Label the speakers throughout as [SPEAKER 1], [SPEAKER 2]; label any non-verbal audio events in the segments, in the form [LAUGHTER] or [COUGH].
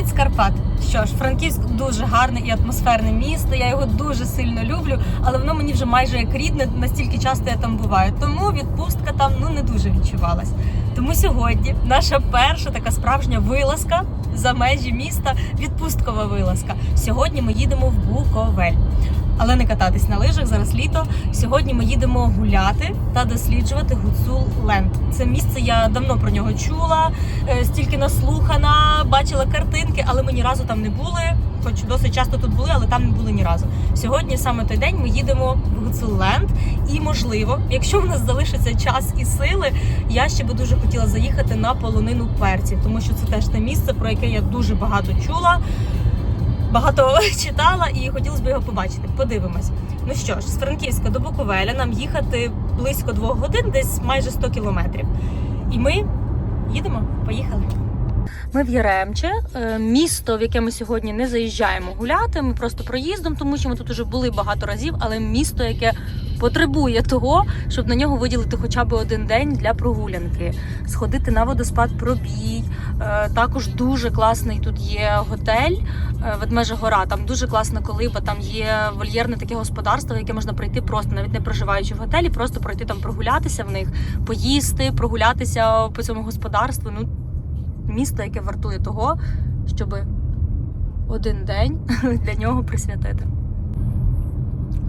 [SPEAKER 1] Привіт з! Що ж, Франківськ дуже гарне і атмосферне місто. Я його дуже сильно люблю, але воно мені вже майже як рідне, настільки часто я там буваю. Тому відпустка там ну не дуже відчувалась. Тому сьогодні наша перша така справжня вилазка за межі міста, відпусткова вилазка. Сьогодні ми їдемо в Буковель. Але не кататись на лижах зараз літо. Сьогодні ми їдемо гуляти та досліджувати Гуцул Ленд. Це місце я давно про нього чула, е, стільки наслухана, бачила картинки, але ми ні разу там не були. Хоч досить часто тут були, але там не були ні разу. Сьогодні саме той день ми їдемо в Гуцулленд. І можливо, якщо в нас залишиться час і сили, я ще би дуже хотіла заїхати на полонину перців, тому що це теж те місце, про яке я дуже багато чула, багато [LAUGHS] читала і хотілося б його побачити. Подивимось. Ну що ж, з Франківська до Буковеля нам їхати близько двох годин, десь майже 100 кілометрів. І ми їдемо, поїхали. Ми в Яремче, е, місто, в яке ми сьогодні не заїжджаємо гуляти. Ми просто проїздом, тому що ми тут уже були багато разів, але місто, яке потребує того, щоб на нього виділити хоча б один день для прогулянки, сходити на водоспад пробій. Е, Також дуже класний тут є готель е, Ведмежа Гора. Там дуже класна колиба. Там є вольєрне таке господарство, яке можна прийти просто, навіть не проживаючи в готелі, просто пройти там прогулятися в них, поїсти, прогулятися по цьому господарству. Ну місто, яке вартує того, щоб один день [LAUGHS] для нього присвятити.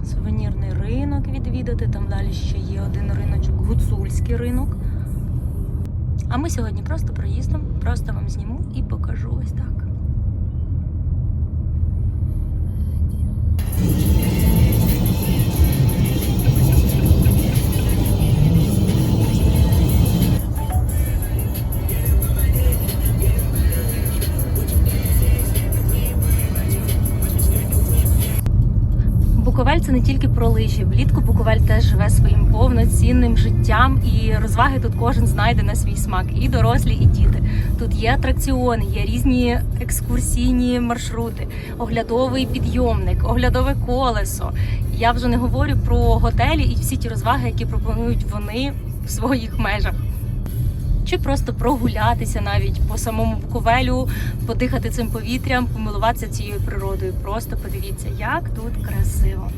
[SPEAKER 1] Сувенірний ринок відвідати. Там далі ще є один риночок, гуцульський ринок. А ми сьогодні просто проїздом, просто вам зніму і покажу ось так. Це не тільки про лижі. Влітку Буковель теж живе своїм повноцінним життям, і розваги тут кожен знайде на свій смак, і дорослі, і діти. Тут є атракціони, є різні екскурсійні маршрути, оглядовий підйомник, оглядове колесо. Я вже не говорю про готелі і всі ті розваги, які пропонують вони в своїх межах. Чи просто прогулятися навіть по самому Буковелю, подихати цим повітрям, помилуватися цією природою. Просто подивіться, як тут красиво.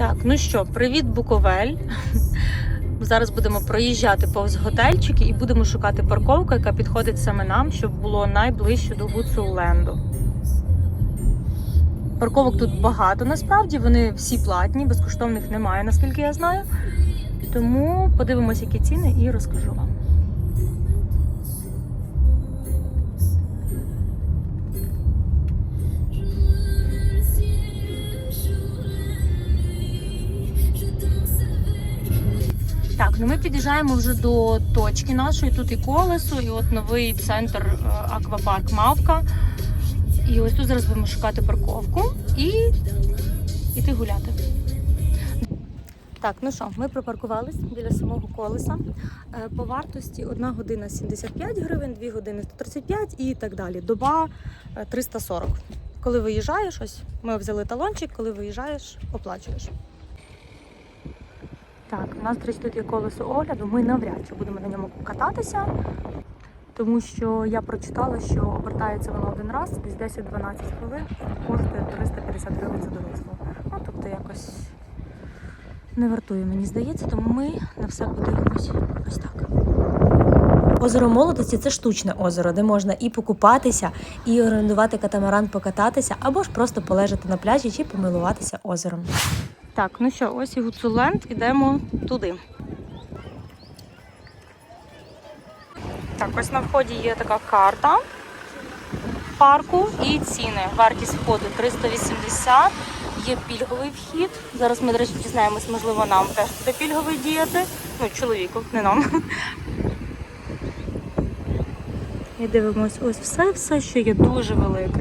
[SPEAKER 1] Так, ну що, привіт, Буковель. [LAUGHS] Зараз будемо проїжджати повз готельчики і будемо шукати парковку, яка підходить саме нам, щоб було найближче до Гуцулленду. Парковок тут багато насправді, вони всі платні, безкоштовних немає, наскільки я знаю. Тому подивимось, які ціни, і розкажу вам. Так, ну ми під'їжджаємо вже до точки нашої. Тут і колесо, і от новий центр е, аквапарк Мавка. І ось тут зараз будемо шукати парковку і йти гуляти. Так, ну що, ми припаркувались біля самого колеса. Е, По вартості 1 година 75 гривень, 2 години 135 і так далі. Доба е, 340. Коли виїжджаєш, ось ми взяли талончик, коли виїжджаєш, оплачуєш. Так, у нас, до речі, тут є колесо огляду. Ми навряд чи будемо на ньому кататися, тому що я прочитала, що обертається воно один раз, десь 10-12 хвилин, коштує 350 гривень за дорослого. Ну, тобто якось не вартує, мені здається, тому ми на все подивимось ось так. Озеро молодості це штучне озеро, де можна і покупатися, і орендувати катамаран покататися, або ж просто полежати на пляжі чи помилуватися озером. Так, ну що, ось і Гуцуленд, ідемо туди. Так, ось на вході є така карта парку і ціни. Вартість входу 380, є пільговий вхід. Зараз ми, до речі, дізнаємось, можливо, нам теж буде пільговий діяти. Ну, чоловіку, не нам. І дивимось ось все, все, що є дуже велике.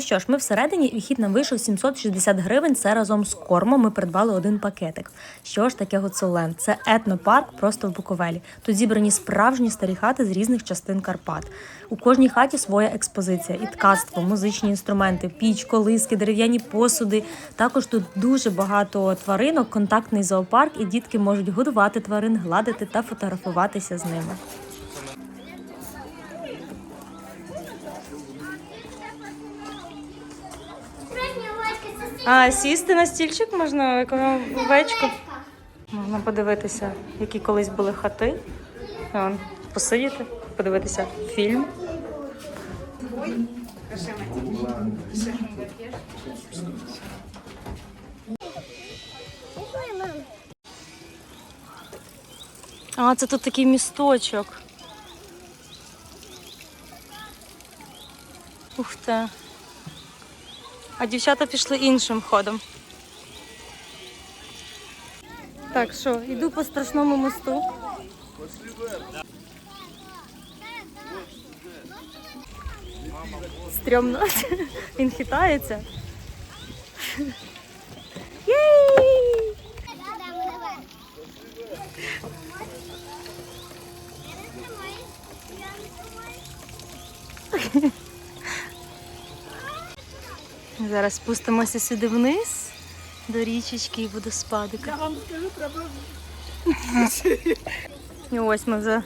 [SPEAKER 1] Ну що ж, ми всередині і вхід нам вийшов 760 гривень. Це разом з кормом. Ми придбали один пакетик. Що ж таке Гуцуленд? Це етнопарк просто в Буковелі. Тут зібрані справжні старі хати з різних частин Карпат. У кожній хаті своя експозиція: і ткацтво, музичні інструменти, піч, колиски, дерев'яні посуди. Також тут дуже багато тваринок, контактний зоопарк, і дітки можуть годувати тварин, гладити та фотографуватися з ними. А сісти на стільчик можна як овечку. Можна подивитися, які колись були хати. Вон, посидіти, подивитися фільм. А, це тут такий місточок. Ух ти. А дівчата пішли іншим ходом. Так, що, йду по страшному мосту. Стрьомно. [LAUGHS] Він хитається. Зараз спустимося сюди вниз до річечки і водоспадика. Я вам скажу. І ось ми вже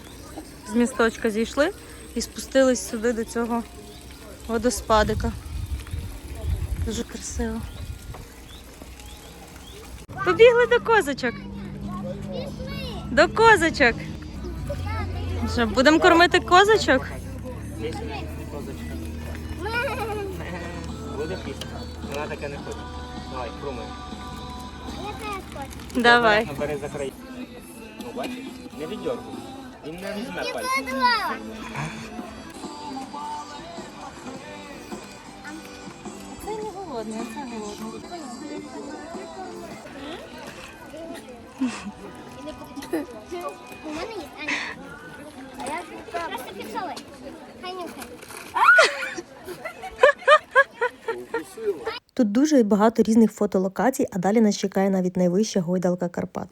[SPEAKER 1] з місточка зійшли і спустились сюди до цього водоспадика. Дуже красиво. Побігли до козочок. До козочок. Що, будемо кормити козочок?
[SPEAKER 2] Буде пісня. Вона таке не хоче. Давай, пробуй.
[SPEAKER 1] Давай.
[SPEAKER 2] Бери за край. Ну, бачиш? Не віддергуй. Він не візьме пальці.
[SPEAKER 1] Це не голодний, а це голодний.
[SPEAKER 3] У мене є Аня. А я просто пішли. Хай нюхай.
[SPEAKER 1] Тут дуже багато різних фотолокацій, а далі нас чекає навіть найвища гойдалка Карпат.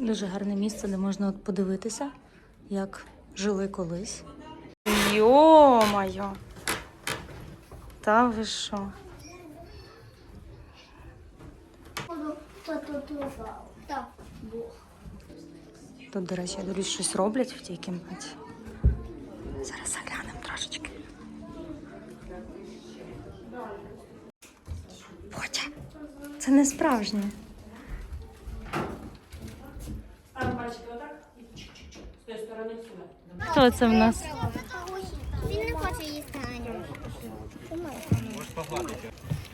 [SPEAKER 1] Дуже гарне місце, де можна от подивитися, як жили колись. Йо-моє! Та ви що? Тут, до речі, я дивлюсь, щось роблять в тій кімнаті. Зараз заглянемо трошечки. Бодя, це не справжнє. Хто це в нас?
[SPEAKER 3] Він не хоче їсти Аню.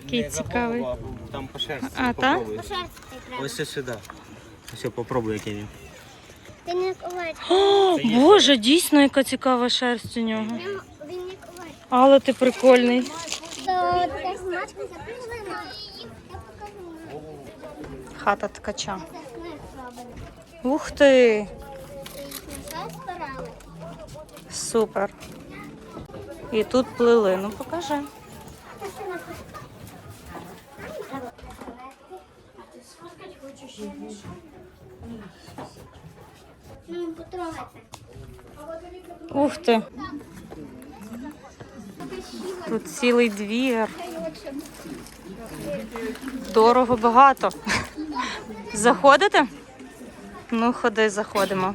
[SPEAKER 1] Який цікавий.
[SPEAKER 2] Там по шерсті.
[SPEAKER 1] А, та?
[SPEAKER 2] попробуй.
[SPEAKER 3] Пошерстити треба.
[SPEAKER 2] Ось сюди. Все, попробуй, який він.
[SPEAKER 3] Ти не.
[SPEAKER 1] О, Боже, дійсно, яка цікава шерсть у нього.
[SPEAKER 3] Він, не.
[SPEAKER 1] Але ти прикольний. Хата ткача. Ух ти! Супер. І тут плели. Ну покажи. Ух ти. Тут цілий двір. Дорого багато. Заходите? Ну, ходи, заходимо.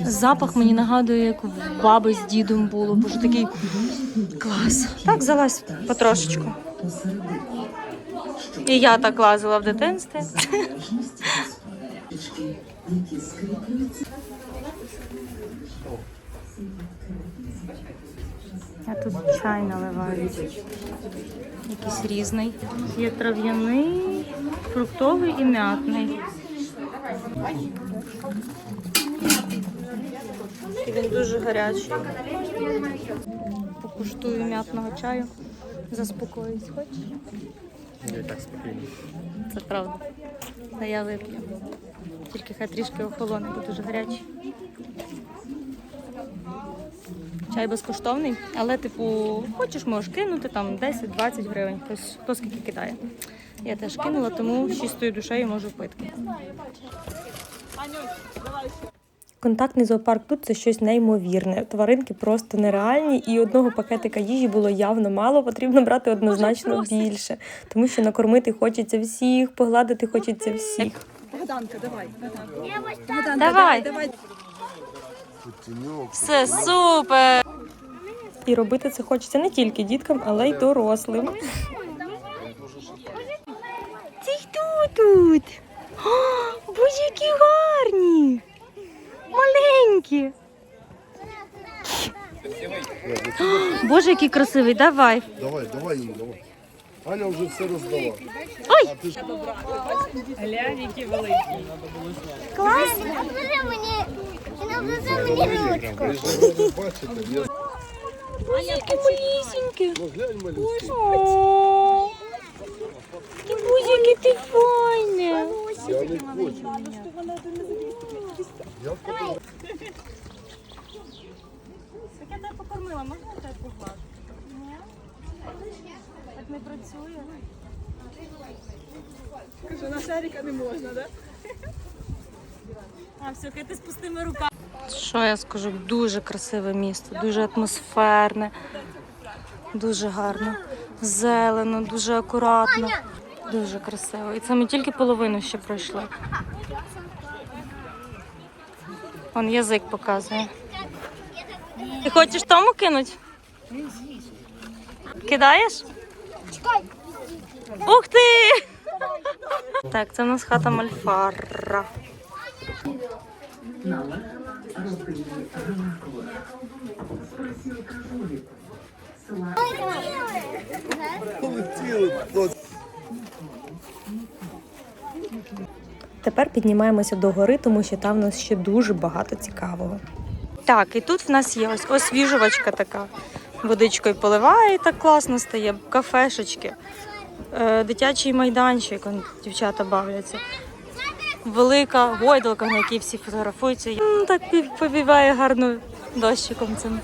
[SPEAKER 1] запах мені нагадує, як в баби з дідом було. Боже, такий клас. Так, залазь потрошечку. І я так лазила в дитинстві. А тут чай наливають. Якийсь різний. Є трав'яний, фруктовий і м'ятний. І він дуже гарячий. Покуштую м'ятного чаю. Заспокоюсь, хочеш?
[SPEAKER 2] Я так спокійно.
[SPEAKER 1] Це правда. Та я вип'ю. Тільки хай трішки охолоне, бо дуже гарячий. Чай безкоштовний, але, типу, хочеш, можеш кинути там 10-20 гривень, хтось хто скільки кидає. Я теж кинула, тому з чистою душею можу пити. Контактний зоопарк тут це щось неймовірне. Тваринки просто нереальні, і одного пакетика їжі було явно мало. Потрібно брати однозначно більше, тому що накормити хочеться всіх, погладити хочеться всіх. Богданка, Давай. давай Все супер. І робити це хочеться не тільки діткам, але й дорослим. Це хто тут? О, боже, які гарні! Маленькі. Боже, який красивий, давай.
[SPEAKER 4] Давай, давай їм, давай. Аня вже все роздала.
[SPEAKER 1] Ой!
[SPEAKER 4] А ти ж
[SPEAKER 3] Клас! Оближи мені, він мені ручку.
[SPEAKER 4] бачите, я
[SPEAKER 1] Ой, які малісінькі.
[SPEAKER 4] ну глянь малюсі.
[SPEAKER 1] О, Такі бузики, ти файне.
[SPEAKER 4] Я не хочу. Я
[SPEAKER 1] Так я тебе покормила, можна я тебе поглажу? Ні? Так не працює.
[SPEAKER 5] Кажу, на шарика не можна, да?
[SPEAKER 1] А, все, ти з пустими руками. Що я скажу? Дуже красиве місто, дуже атмосферне, дуже гарно. Зелено, дуже акуратно, дуже красиво. І це ми тільки половину ще пройшли. Он язик показує. Ти хочеш тому кинуть? Кидаєш? Ух ти! Так, це у нас хата Мальфара.
[SPEAKER 4] Полетіли.
[SPEAKER 1] Тепер піднімаємося до гори, тому що там у нас ще дуже багато цікавого. Так, і тут в нас є ось освіжувачка така. Водичкою поливає і так класно стає, кафешечки, е, дитячий майданчик, дівчата бавляться. Велика гойдалка, на якій всі фотографуються. Так повіває гарно дощиком цим.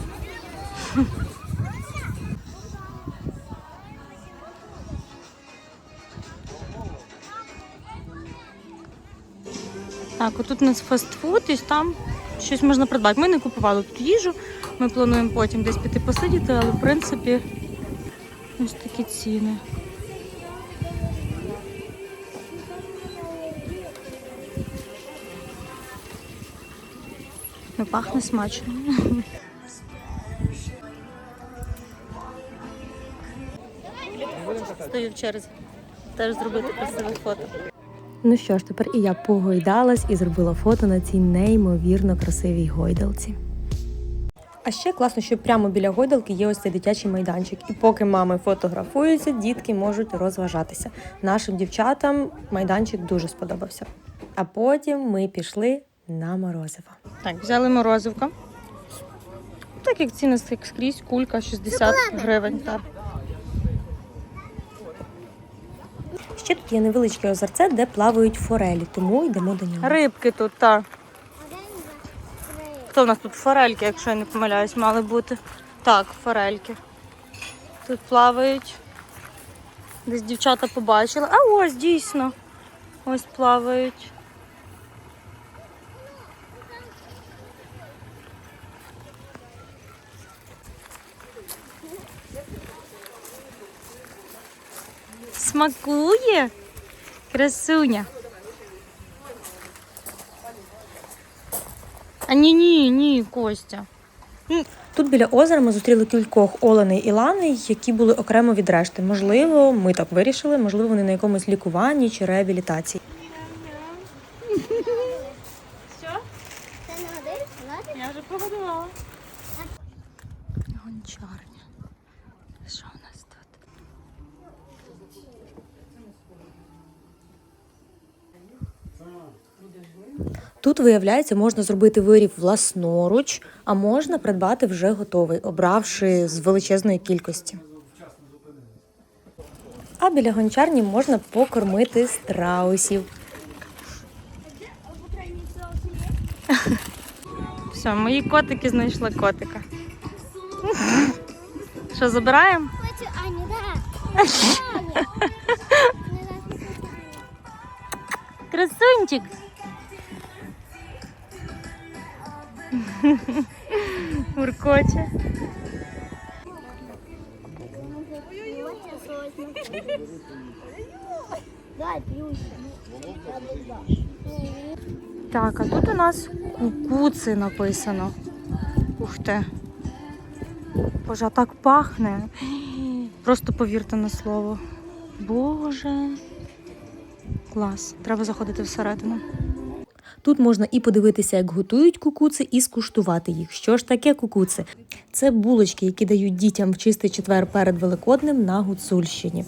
[SPEAKER 1] Так, отут у нас фастфуд, і там щось можна придбати. Ми не купували тут їжу. Ми плануємо потім десь піти посидіти, але в принципі ось такі ціни. Ну, пахне смачно. Стою в черзі. Теж зробити красиве фото. Ну що ж, тепер і я погойдалась і зробила фото на цій неймовірно красивій гойдалці. А ще класно, що прямо біля гойдалки є ось цей дитячий майданчик. І поки мами фотографуються, дітки можуть розважатися. Нашим дівчатам майданчик дуже сподобався. А потім ми пішли на морозиво. Так, взяли морозивко. Так як ціни скрізь, кулька 60 гривень. Так. Ще тут є невеличке озерце, де плавають форелі, тому йдемо до нього. Рибки тут, так. Хто в нас тут форельки, якщо я не помиляюсь, мали бути. Так, форельки. Тут плавають. Десь дівчата побачили. А ось дійсно. Ось плавають. Смакує? Красуня. А ні, ні, ні, Костя. Тут біля озера ми зустріли кількох оленей і лани, які були окремо від решти. Можливо, ми так вирішили, можливо, вони на якомусь лікуванні чи реабілітації.
[SPEAKER 3] Це не води? Ладно.
[SPEAKER 5] Я вже погодувала.
[SPEAKER 1] Гончарня. Що у нас тут? Тут, виявляється, можна зробити виріб власноруч, а можна придбати вже готовий, обравши з величезної кількості. А біля гончарні можна покормити страусів. [LAUGHS] Все, мої котики знайшли котика. [LAUGHS] Що, забираємо?
[SPEAKER 3] Хочу Аню, да. [LAUGHS]
[SPEAKER 1] Красунчик. Уркоче.
[SPEAKER 3] Дай, плюс.
[SPEAKER 1] Так, а тут у нас кукуци написано. Ух ти. Боже, а так пахне. Просто повірте на слово. Боже. Клас. Треба заходити всередину. Тут можна і подивитися, як готують кукуци, і скуштувати їх. Що ж таке кукуци? Це булочки, які дають дітям в чистий четвер перед Великоднем на Гуцульщині.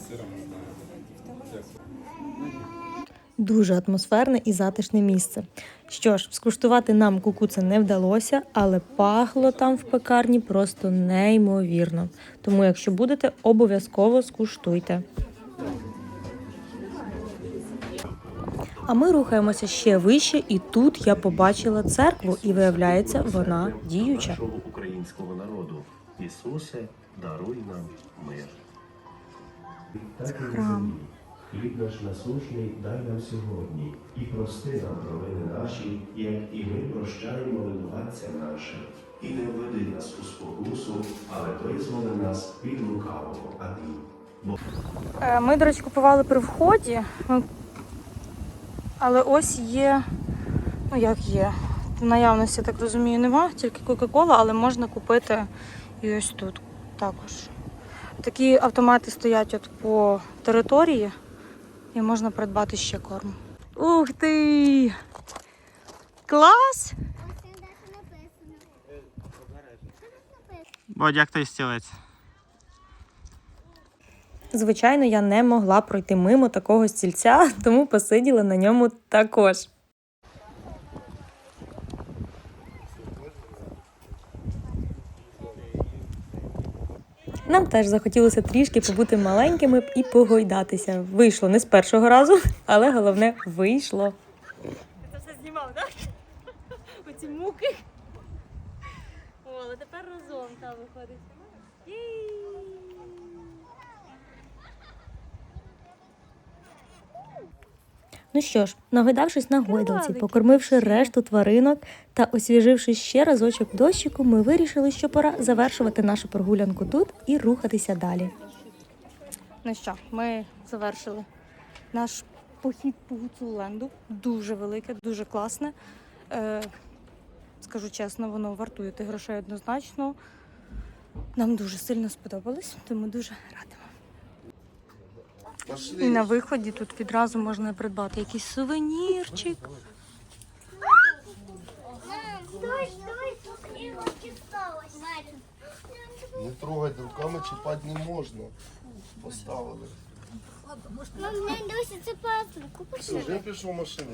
[SPEAKER 1] Дуже атмосферне і затишне місце. Що ж, скуштувати нам кукуци не вдалося, але пахло там в пекарні просто неймовірно. Тому, якщо будете, обов'язково скуштуйте. А ми рухаємося ще вище, і тут я побачила церкву, і виявляється, вона діюча.
[SPEAKER 6] нашого українського народу. Ісусе, даруй нам мир. Землі. Хліб наш насущний дай нам сьогодні, і прости нам провини наші, як і ми прощаємо винуватцям нашим. І не введи нас у спокусу, але визволи нас від лукавого. Амінь.
[SPEAKER 1] Е, Ми, до речі, купували при вході. Але ось є. Ну як є. В наявності, я так розумію, нема, тільки Кока-Кола, але можна купити і ось тут також. Такі автомати стоять от по території і можна придбати ще корм. Ух ти! Клас!
[SPEAKER 2] Бодь, як той стілець?
[SPEAKER 1] Звичайно, я не могла пройти мимо такого стільця, [LAUGHS] тому посиділа на ньому також. Нам теж захотілося трішки побути маленькими і погойдатися. Вийшло не з першого разу, [LAUGHS] але головне вийшло.
[SPEAKER 5] Це все знімав, так? Оці муки. О, але тепер разом та виходить. Єй!
[SPEAKER 1] Ну що ж, нагойдавшись на гойдалці, покормивши решту тваринок та освіживши ще разочок дощику, ми вирішили, що пора завершувати нашу прогулянку тут і рухатися далі. Ну що, ми завершили наш похід по Гуцуленду. Дуже велике, дуже класне. Е, скажу чесно, воно вартує тих грошей однозначно. Нам дуже сильно сподобалось, тому дуже радимо. І на виході тут відразу можна придбати якийсь сувенірчик.
[SPEAKER 4] Не трогати руками, чіпати не можна. Поставили.
[SPEAKER 3] Пасло.
[SPEAKER 4] Вже пішов машину.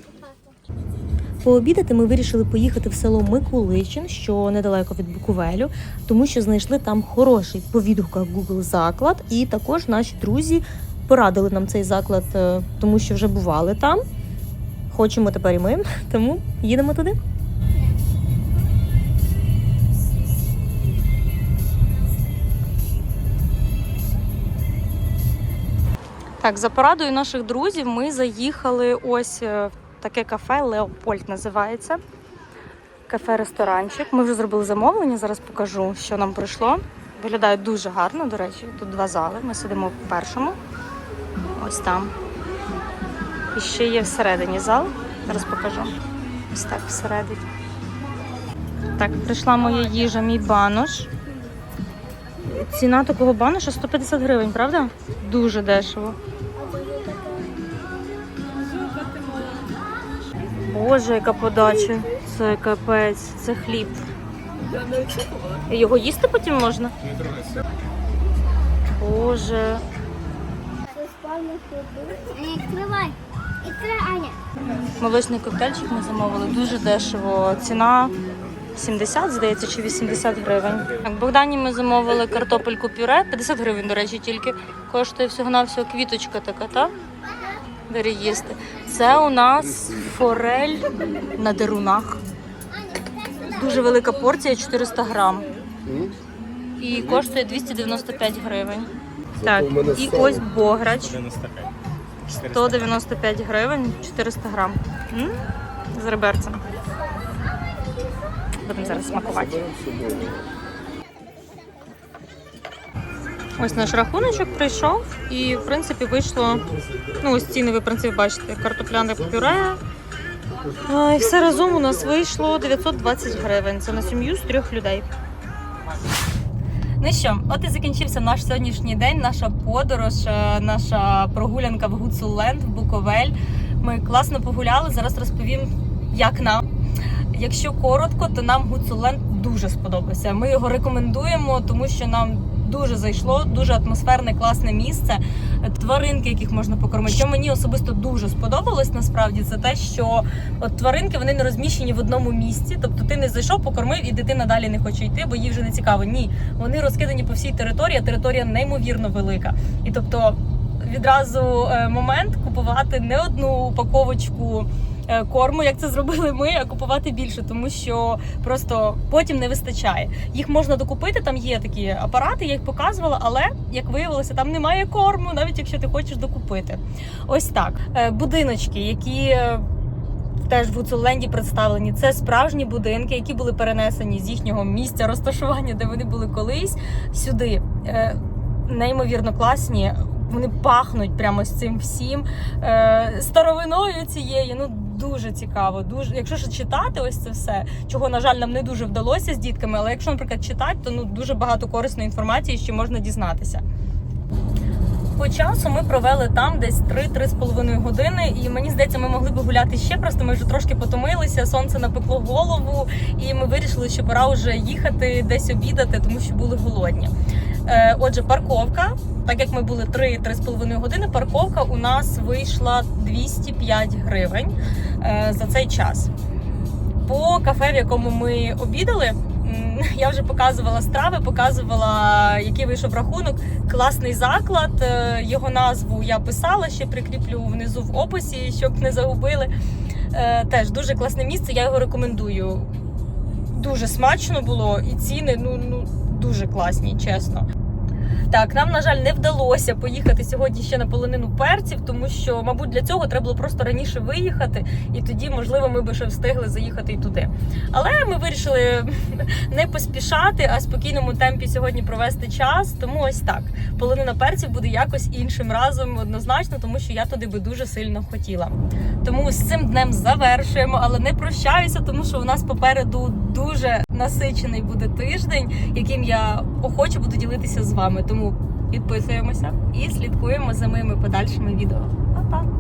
[SPEAKER 1] Пообідати ми вирішили поїхати в село Микуличин, що недалеко від Буковелю, тому що знайшли там хороший по відгуках Google заклад, і також наші друзі порадили нам цей заклад, е, тому що вже бували там. Хочемо тепер і ми, [LAUGHS] тому їдемо туди. Так, за порадою наших друзів ми заїхали ось е, в таке кафе Леопольд називається. Кафе-ресторанчик. Ми вже зробили замовлення, зараз покажу, що нам прийшло. Виглядає дуже гарно, до речі. Тут два зали. Ми сидимо в першому. Ось там. І ще є всередині зал. Зараз покажу. Ось так всередині.
[SPEAKER 5] Так, прийшла моя їжа, мій банош. Ціна такого баноша 150 гривень, правда? Дуже дешево. Боже, яка подача. Це капець, це хліб. Його їсти потім можна? Боже.
[SPEAKER 3] Відкривай. Аня.
[SPEAKER 5] Молочний коктейльчик ми замовили дуже дешево. Ціна 70, здається, чи 80 гривень. Так, Богдані ми замовили картопельку пюре, 50 гривень, до речі, тільки коштує всього-навсього квіточка така, так? Бери їсти. Це у нас форель на дерунах. Дуже велика порція, 400 грам. І коштує 295 гривень. Так, і ось бограч. 195 гривень, 400 грам. М? З реберцем. Будемо зараз смакувати. Ось наш рахуночок прийшов і, в принципі, вийшло. Ну, ось ціни ви, в принципі, бачите, картопляне пюре. А, І все разом у нас вийшло 920 гривень. Це на сім'ю з трьох людей.
[SPEAKER 1] Ну що, от і закінчився наш сьогоднішній день, наша подорож, е, наша прогулянка в Гуцуленд, в Буковель. Ми класно погуляли. Зараз розповім, як нам. Якщо коротко, то нам Гуцуленд дуже сподобався. Ми його рекомендуємо, тому що нам дуже зайшло, дуже атмосферне, класне місце. Тваринки, яких можна покормити. Що мені особисто дуже сподобалось, насправді, це те, що от тваринки вони не розміщені в одному місці. Тобто ти не зайшов, покормив, і дитина далі не хоче йти, бо їй вже не цікаво. Ні, вони розкидані по всій території. а Територія неймовірно велика. І тобто відразу е, момент купувати не одну упаковочку корму, як це зробили ми, а купувати більше, тому що просто потім не вистачає. Їх можна докупити, там є такі апарати, я їх показувала, але як виявилося, там немає корму, навіть якщо ти хочеш докупити. Ось так. Е, Будиночки, які. е, Теж в Гуцулленді представлені. Це справжні будинки, які були перенесені з їхнього місця розташування, де вони були колись, сюди. Е, Неймовірно класні. Вони пахнуть прямо з цим всім е, старовиною цією. Ну дуже цікаво. Дуже, якщо ж читати, ось це все, чого на жаль нам не дуже вдалося з дітками, але якщо, наприклад, читати, то ну дуже багато корисної інформації, що можна дізнатися. По часу ми провели там десь 3-3,5 години, і мені здається, ми могли б гуляти ще. Просто ми вже трошки потомилися, сонце напекло голову, і ми вирішили, що пора вже їхати десь обідати, тому що були голодні. Е, Отже, парковка, так як ми були 3-3,5 години, парковка у нас вийшла 205 гривень за цей час. По кафе, в якому ми обідали, я вже показувала страви, показувала, який вийшов рахунок. Класний заклад. е, Його назву я писала, ще прикріплю внизу в описі, щоб не загубили. Е, Теж дуже класне місце, я його рекомендую. Дуже смачно було, і ціни ну, ну дуже класні, чесно. Так, нам, на жаль, не вдалося поїхати сьогодні ще на полонину перців, тому що, мабуть, для цього треба було просто раніше виїхати, і тоді, можливо, ми би ще встигли заїхати і туди. Але ми вирішили [LAUGHS] не поспішати, а в спокійному темпі сьогодні провести час. Тому ось так. Полонина перців буде якось іншим разом однозначно, тому що я туди би дуже сильно хотіла. Тому з цим днем завершуємо, але не прощаюся, тому що у нас попереду дуже насичений буде тиждень, яким я охоче буду ділитися з вами. Тому підписуємося і слідкуємо за моїми подальшими відео. Па-па!